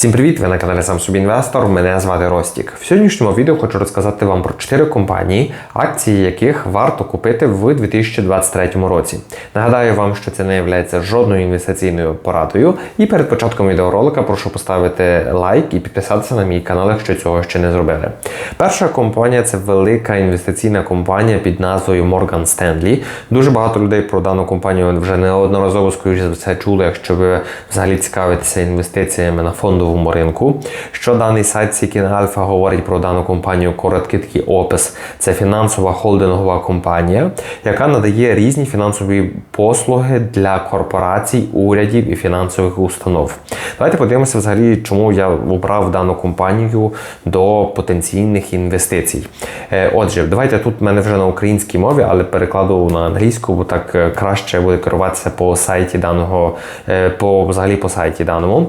Всім привіт! Ви на каналі Сам Собі Інвестор. Мене звати Ростік. В сьогоднішньому відео хочу розказати вам про 4 компанії, акції яких варто купити в 2023 році. Нагадаю вам, що це не є жодною інвестиційною порадою. І перед початком відеоролика прошу поставити лайк і підписатися на мій канал, якщо цього ще не зробили. Перша компанія це велика інвестиційна компанія під назвою Morgan Stanley. Дуже багато людей про дану компанію вже неодноразово скоріше за все чули, якщо ви взагалі цікавитеся інвестиціями на фондовому ринку. Що даний сайт Seeking Alpha говорить про дану компанію, короткий такий опис. Це фінансова холдингова компанія, яка надає різні фінансові послуги для корпорацій, урядів і фінансових установ. Давайте подивимося взагалі, чому я обрав дану компанію до потенційних інвестицій. Е, отже, давайте тут в мене вже на українській мові, але перекладу на англійську, бо так е, краще буде керуватися по сайті даного, е, по взагалі по сайті даному.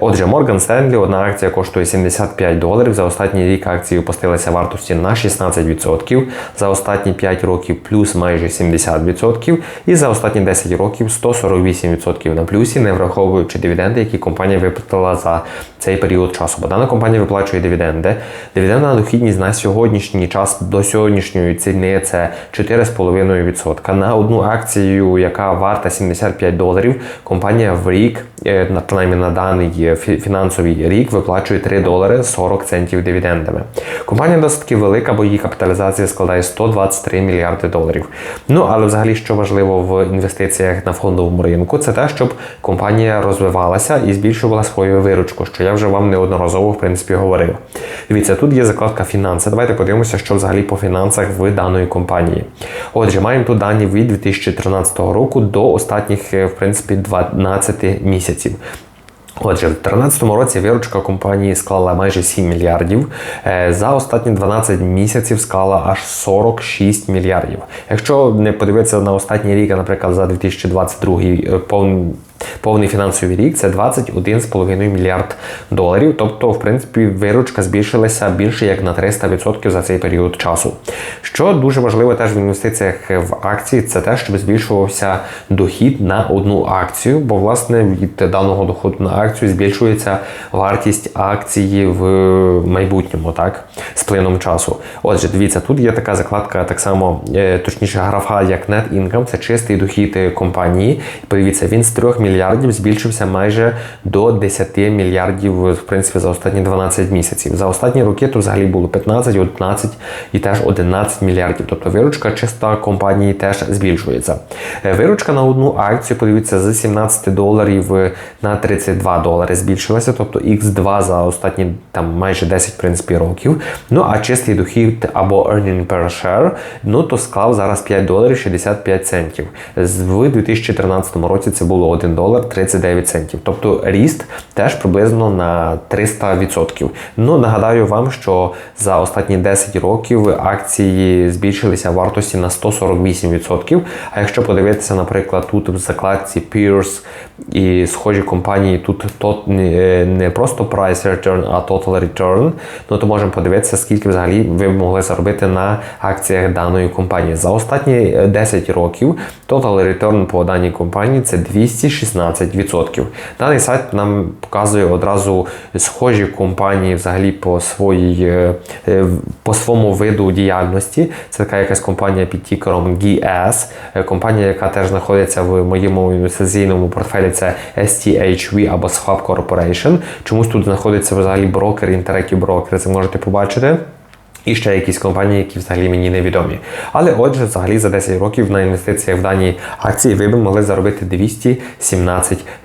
Отже, Morgan Stanley одна акція коштує 75 доларів. За останній рік акції опустилися вартості на 16%, за останні 5 років плюс майже 70%, і за останні 10 років 148% на плюсі, не враховуючи дивіденди, які компанія виплатила за цей період часу. Бо дана компанія виплачує дивіденди. Дивідендна дохідність на сьогоднішній час до сьогоднішньої ціни це 4,5%. На одну акцію, яка варта 75 доларів, компанія в рік, е, принаймні на даний фінансовий рік, виплачує 3 долари 40 центів дивідендами. Компанія досить таки велика, бо її капіталізація складає 123 мільярди доларів. Ну але взагалі, що важливо в інвестиціях на фондовому ринку, це те, щоб компанія розвивалася і збільшувала свою виручку, що я вже вам неодноразово в принципі говорив. Дивіться, тут є закладка фінанси. Давайте подивимося, що взагалі по фінансах в даної компанії. Отже, маємо тут дані від 2013 року до останніх, в принципі, 12 місяців. Отже, в 2013 році виручка компанії склала майже 7 мільярдів. Е, за останні 12 місяців склала аж 46 мільярдів. Якщо не подивитися на останній рік, наприклад, за 2022 повний Повний фінансовий рік це 21,5 мільярд доларів. Тобто, в принципі, виручка збільшилася більше як на 300% за цей період часу. Що дуже важливо теж в інвестиціях в акції, це те, щоб збільшувався дохід на одну акцію, бо власне від даного доходу на акцію збільшується вартість акції в майбутньому, так, з плином часу. Отже, дивіться, тут є така закладка, так само, е, точніше, графа як Net Income, це чистий дохід компанії. Подивіться, він з 3 мільярдів мільярдів збільшився майже до 10 мільярдів в принципі, за останні 12 місяців. За останні роки то взагалі було 15, 11 і теж 11 мільярдів. Тобто виручка чиста компанії теж збільшується. Е, виручка на одну акцію, подивіться, з 17 доларів на 32 долари збільшилася, тобто X2 за останні там майже 10 в принципі, років. Ну а чистий дохід або earning per share, ну то склав зараз 5 доларів 65 центів. В 2013 році це було 1 долар 39 центів. Тобто ріст теж приблизно на 300%. Ну, нагадаю вам, що за останні 10 років акції збільшилися вартості на 148%. А якщо подивитися, наприклад, тут в закладці Peers і схожі компанії, тут тот не просто price return, а total return, ну то можемо подивитися, скільки взагалі ви могли заробити на акціях даної компанії. За останні 10 років total return по даній компанії це 260 16%. Даний сайт нам показує одразу схожі компанії взагалі по своїй, е, е, по своєму виду діяльності. Це така якась компанія під тікером GS, е, компанія, яка теж знаходиться в моєму інвестиційному портфелі, це STHV або Swap Corporation. Чомусь тут знаходиться взагалі брокер, Interactive Broker, це можете побачити. І ще якісь компанії, які взагалі мені невідомі. Але отже, взагалі за 10 років на інвестиціях в дані акції ви б могли заробити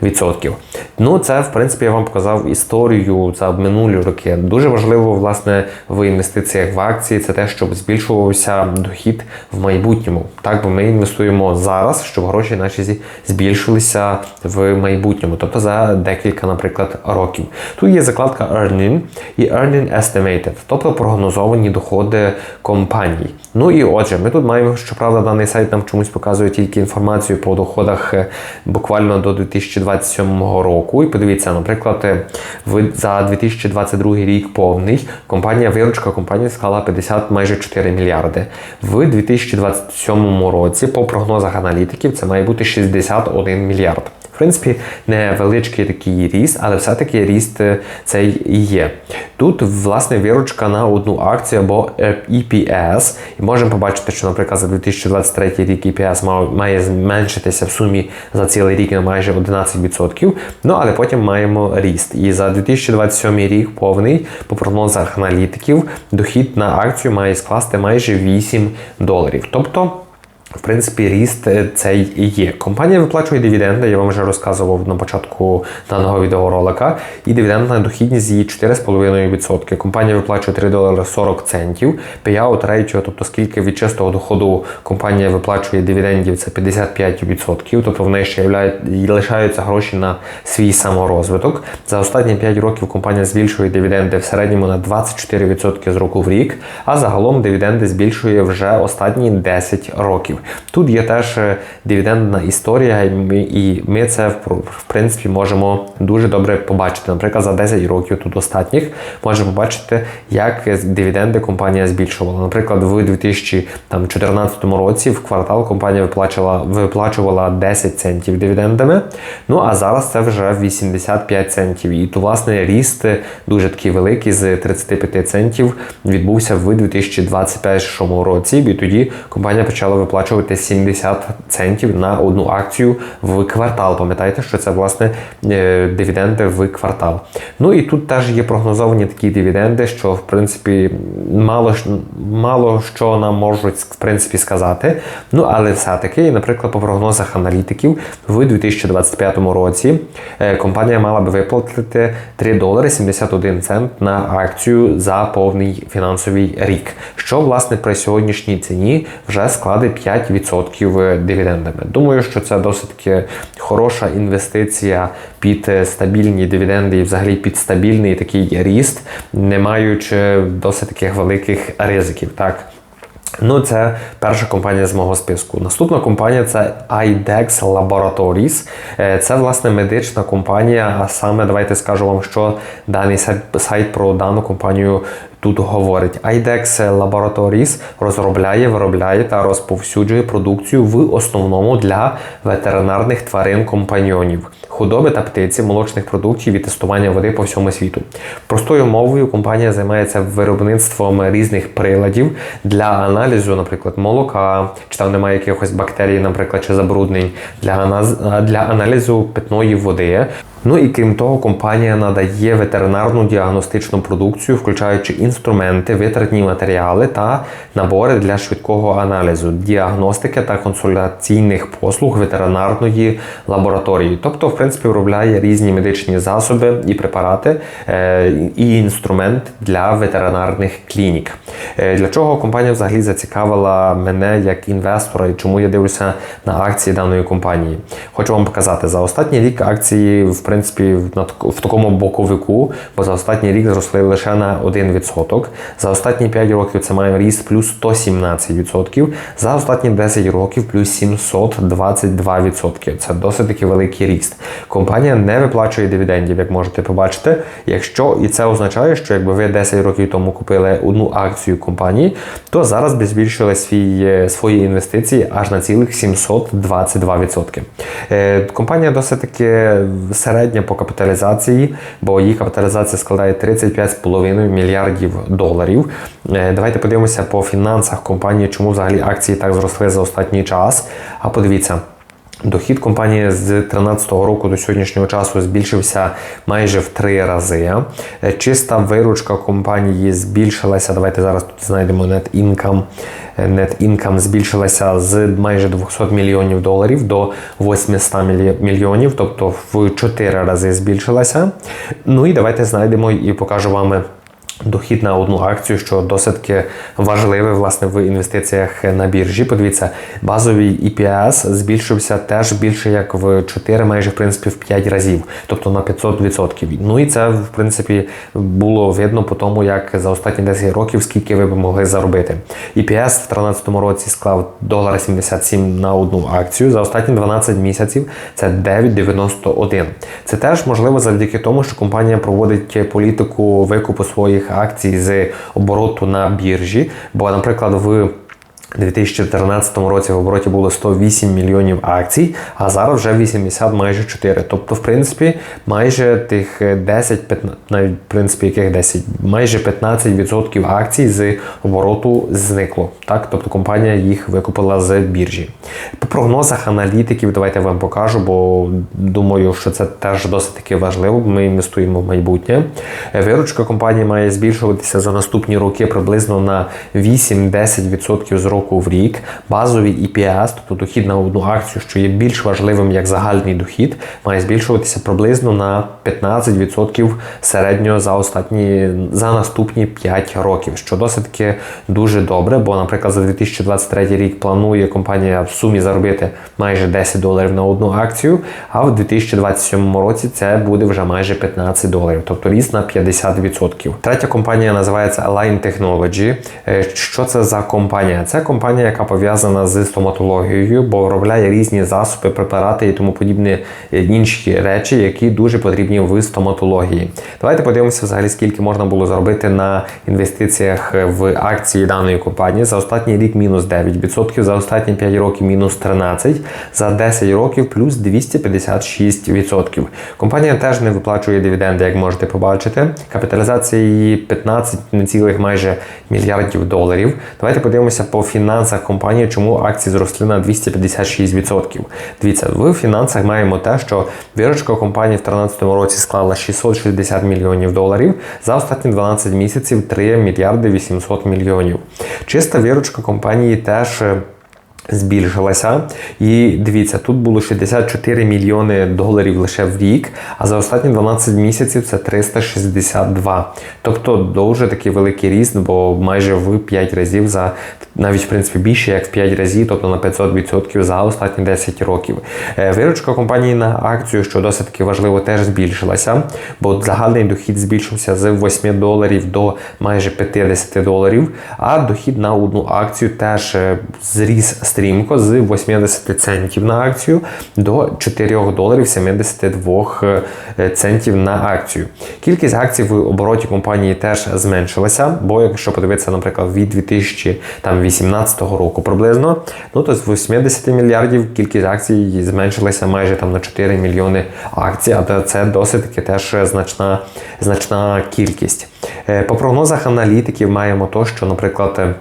217%. Ну, це, в принципі, я вам показав історію за минулі роки. Дуже важливо, власне, в інвестиціях в акції це те, щоб збільшувався дохід в майбутньому. Так, бо ми інвестуємо зараз, щоб гроші наші збільшилися в майбутньому, тобто за декілька, наприклад, років. Тут є закладка Earning і Earning Estimated, тобто прогнозовані доходи компаній. Ну і отже, ми тут маємо, щоправда, даний сайт нам чомусь показує тільки інформацію по доходах е, буквально до 2027 року. І подивіться, наприклад, е, за 2022 рік повний компанія виручка компанії склала 50 майже 4 мільярди. В 2027 році, по прогнозах аналітиків, це має бути 61 мільярд. Принципі, невеличкий такий ріст, але все-таки ріст е, цей і є. Тут, власне, виручка на одну акцію або EPS. І можемо побачити, що, наприклад, за 2023 рік EPS має зменшитися в сумі за цілий рік на майже 11%. Ну, але потім маємо ріст. І за 2027 рік повний, по прогнозах аналітиків, дохід на акцію має скласти майже 8 доларів. Тобто. В принципі, ріст е, цей і є. Компанія виплачує дивіденди, я вам вже розказував на початку даного відеоролика. І дивідендна дохідність її 4,5%. Компанія виплачує 3 долари 40 центів. Payout ratio, тобто скільки від чистого доходу компанія виплачує дивідендів, це 55%. Тобто в неї ще лишаються гроші на свій саморозвиток. За останні 5 років компанія збільшує дивіденди в середньому на 24% з року в рік, а загалом дивіденди збільшує вже останні 10 років. Тут є теж е, дивідендна історія, і ми, і ми це в принципі можемо дуже добре побачити. Наприклад, за 10 років тут останніх можемо побачити, як дивіденди компанія збільшувала. Наприклад, в 2014 році в квартал компанія виплачувала виплачувала 10 центів дивідендами. Ну а зараз це вже 85 центів. І то, власне, ріст дуже такий великий з 35 центів відбувся в 2021 році. І тоді компанія почала виплачувати сплачувати 70 центів на одну акцію в квартал. Пам'ятаєте, що це власне е, дивіденди в квартал. Ну і тут теж є прогнозовані такі дивіденди, що в принципі мало мало що нам можуть в принципі сказати. Ну але все-таки, наприклад, по прогнозах аналітиків в 2025 році е, компанія мала би виплатити 3 долари 71 цент на акцію за повний фінансовий рік, що власне при сьогоднішній ціні вже складе 5 5% дивідендами. Думаю, що це досить хороша інвестиція під стабільні дивіденди і взагалі під стабільний такий ріст, не маючи досить таких великих ризиків. Так. Ну, це перша компанія з мого списку. Наступна компанія це IDEX Laboratories. Е, це, власне, медична компанія. А саме давайте скажу вам, що даний сайт про дану компанію тут говорить. IDEX Laboratories розробляє, виробляє та розповсюджує продукцію в основному для ветеринарних тварин компаньйонів, худоби та птиці, молочних продуктів і тестування води по всьому світу. Простою мовою компанія займається виробництвом різних приладів для аналізу, наприклад, молока, чи там немає якихось бактерій, наприклад, чи забруднень для аналізу питної води. Ну і крім того, компанія надає ветеринарну діагностичну продукцію, включаючи інструменти, витратні матеріали та набори для швидкого аналізу, діагностики та консультаційних послуг ветеринарної лабораторії. Тобто, в принципі, виробляє різні медичні засоби і препарати е, і інструмент для ветеринарних клінік. Е, для чого компанія взагалі зацікавила мене як інвестора і чому я дивлюся на акції даної компанії? Хочу вам показати за останній рік акції в принципі, в такому боковику, бо за останній рік зросли лише на 1%. За останні 5 років це має ріст плюс 117%. За останні 10 років плюс 722%. Це досить таки великий ріст. Компанія не виплачує дивідендів, як можете побачити. Якщо і це означає, що якби ви 10 років тому купили одну акцію компанії, то зараз би збільшили свій, е, свої інвестиції аж на цілих 722%. Е, компанія досить таки середня середня по капіталізації, бо її капіталізація складає 35,5 мільярдів доларів. Е, давайте подивимося по фінансах компанії, чому взагалі акції так зросли за останній час. А подивіться. Дохід компанії з 2013 року до сьогоднішнього часу збільшився майже в три рази. Е, чиста виручка компанії збільшилася. Давайте зараз тут знайдемо net income. Е, net income збільшилася з майже 200 мільйонів доларів до 800 мільйонів, тобто в 4 рази збільшилася. Ну і давайте знайдемо і покажу вам Дохід на одну акцію, що досить важливе власне в інвестиціях на біржі. Подивіться, базовий EPS збільшився теж більше як в 4, майже в принципі в 5 разів, тобто на 500%. Ну і це в принципі було видно по тому, як за останні 10 років скільки ви б могли заробити. EPS в 2013 році склав 1,77 на одну акцію. За останні 12 місяців це 9,91. Це теж можливо завдяки тому, що компанія проводить політику викупу своїх акцій з обороту на біржі. Бо, наприклад, в У 2014 році в обороті було 108 мільйонів акцій, а зараз вже 80 майже 4. Тобто, в принципі, майже тих 10, 15, навіть в принципі, яких 10, майже 15% акцій з обороту зникло. Так, тобто компанія їх викупила з біржі. По прогнозах аналітиків, давайте я вам покажу, бо думаю, що це теж досить таки важливо. Ми інвестуємо в майбутнє. Виручка компанії має збільшуватися за наступні роки приблизно на 8-10% з року в рік. Базовий EPS, тобто дохід на одну акцію, що є більш важливим як загальний дохід, має збільшуватися приблизно на 15% середньо за останні за наступні 5 років, що досить таки дуже добре. Бо, наприклад, за 2023 рік планує компанія в сумі заробити майже 10 доларів на одну акцію, а в 2027 році це буде вже майже 15 доларів, тобто ріст на 50%. Третя компанія називається Align Technology. Е, Що це за компанія? Це компанія, яка пов'язана з стоматологією, бо виробляє різні засоби, препарати і тому подібні е, інші речі, які дуже потрібні в стоматології. Давайте подивимося взагалі, скільки можна було заробити на інвестиціях в акції даної компанії. За останній рік мінус 9%, за останні 5 років мінус 13%, за 10 років плюс 256%. Компанія теж не виплачує дивіденди, як можете побачити. Капіталізація її 15 цілих майже мільярдів доларів. Давайте подивимося по фінансах компанії, чому акції зросли на 256%. Дивіться, в фінансах маємо те, що виручка компанії в 2013 році склала 660 мільйонів доларів. За останні 12 місяців 3 мільярди 800 мільйонів. Чиста виручка компанії теж. е, Збільшилася, і дивіться, тут було 64 мільйони доларів лише в рік, а за останні 12 місяців це 362. Тобто дуже такий великий ріст, бо майже в 5 разів за навіть в принципі більше як в 5 разів, тобто на 500% за останні 10 років. Е, Виручка компанії на акцію, що досить таки важливо, теж збільшилася, бо загальний дохід збільшився з 8 доларів до майже 50 доларів, а дохід на одну акцію теж е, зріс стрімко з 80 центів на акцію до 4 доларів 72 е, центів на акцію. Кількість акцій в обороті компанії теж зменшилася, бо якщо подивитися, наприклад, від 2018 року приблизно, ну то з 80 мільярдів кількість акцій зменшилася майже там на 4 мільйони акцій, а це досить таки теж значна, значна кількість. Е, По прогнозах аналітиків маємо то, що, наприклад,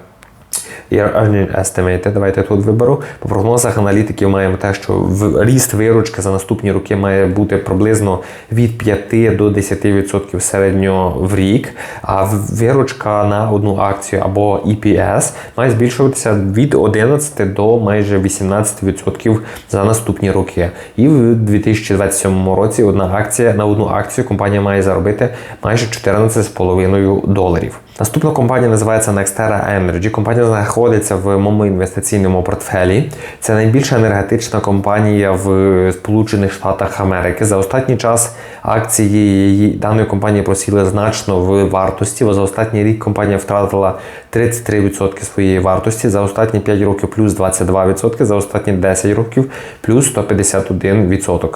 е, Year Earning Estimate, давайте тут виберу. По прогнозах аналітиків маємо те, що ріст виручки за наступні роки має бути приблизно від 5 до 10% середньо в рік, а виручка на одну акцію або EPS має збільшуватися від 11 до майже 18% за наступні роки. І в 2027 році одна акція на одну акцію компанія має заробити майже 14,5 доларів. Наступна компанія називається Nextera Energy. Компанія знаходиться в моєму інвестиційному портфелі. Це найбільша енергетична компанія в Сполучених Штатах Америки. За останній час акції її даної компанії просіли значно в вартості. За останній рік компанія втратила 33% своєї вартості. За останні 5 років плюс 22%, за останні 10 років плюс 151%.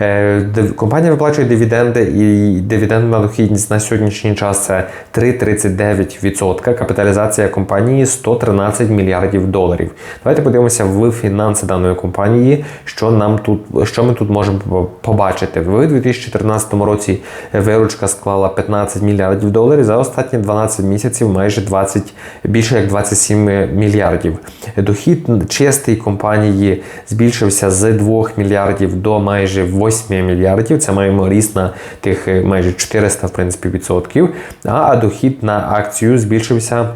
Е, Компанія виплачує дивіденди і дивідендна дохідність на сьогоднішній час це 3,39%. Капіталізація компанії 113 мільярдів доларів. Давайте подивимося в фінанси даної компанії, що нам тут, що ми тут можемо побачити. В 2014 році виручка склала 15 мільярдів доларів. За останні 12 місяців майже 20, більше як 27 мільярдів. Дохід чистий компанії збільшився з 2 мільярдів до майже 8 мільярдів. Це маємо ріст на тих майже 400 в принципі, відсотків. А дохід на акцію збільшився.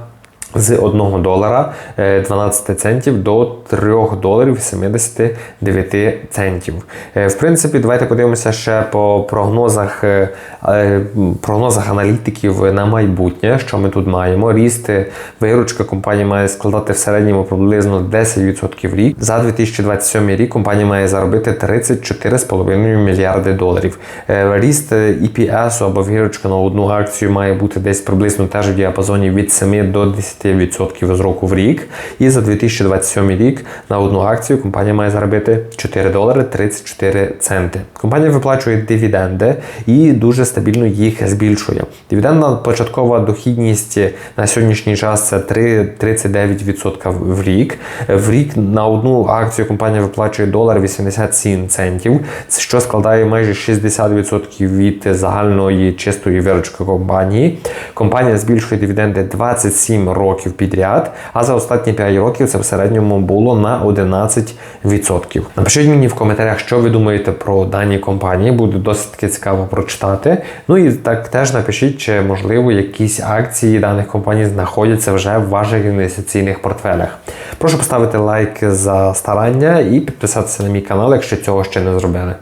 З 1 долара е, 12 центів до 3 доларів 79 центів. Е, В принципі, давайте подивимося ще по прогнозах, е, е, прогнозах аналітиків на майбутнє, що ми тут маємо. Ріст е, виручка компанії має складати в середньому приблизно 10% в рік. За 2027 рік компанія має заробити 34,5 мільярди доларів. Е, Ріст е, EPS або виручка на одну акцію має бути десь приблизно теж в діапазоні від 7 до 10 15% з року в рік. І за 2027 рік на одну акцію компанія має заробити 4 долари 34 центи. Компанія виплачує дивіденди і дуже стабільно їх збільшує. Дивідендна початкова дохідність на сьогоднішній час це 3 39% в рік. В рік на одну акцію компанія виплачує долар 87 центів, що складає майже 60% від загальної чистої виручки компанії. Компанія збільшує дивіденди 27 років підряд, а за останні 5 років це в середньому було на 11%. Напишіть мені в коментарях, що ви думаєте про дані компанії. Буде досить цікаво прочитати. Ну і так теж напишіть, чи можливо якісь акції даних компаній знаходяться вже в ваших інвестиційних портфелях. Прошу поставити лайк за старання і підписатися на мій канал, якщо цього ще не зробили.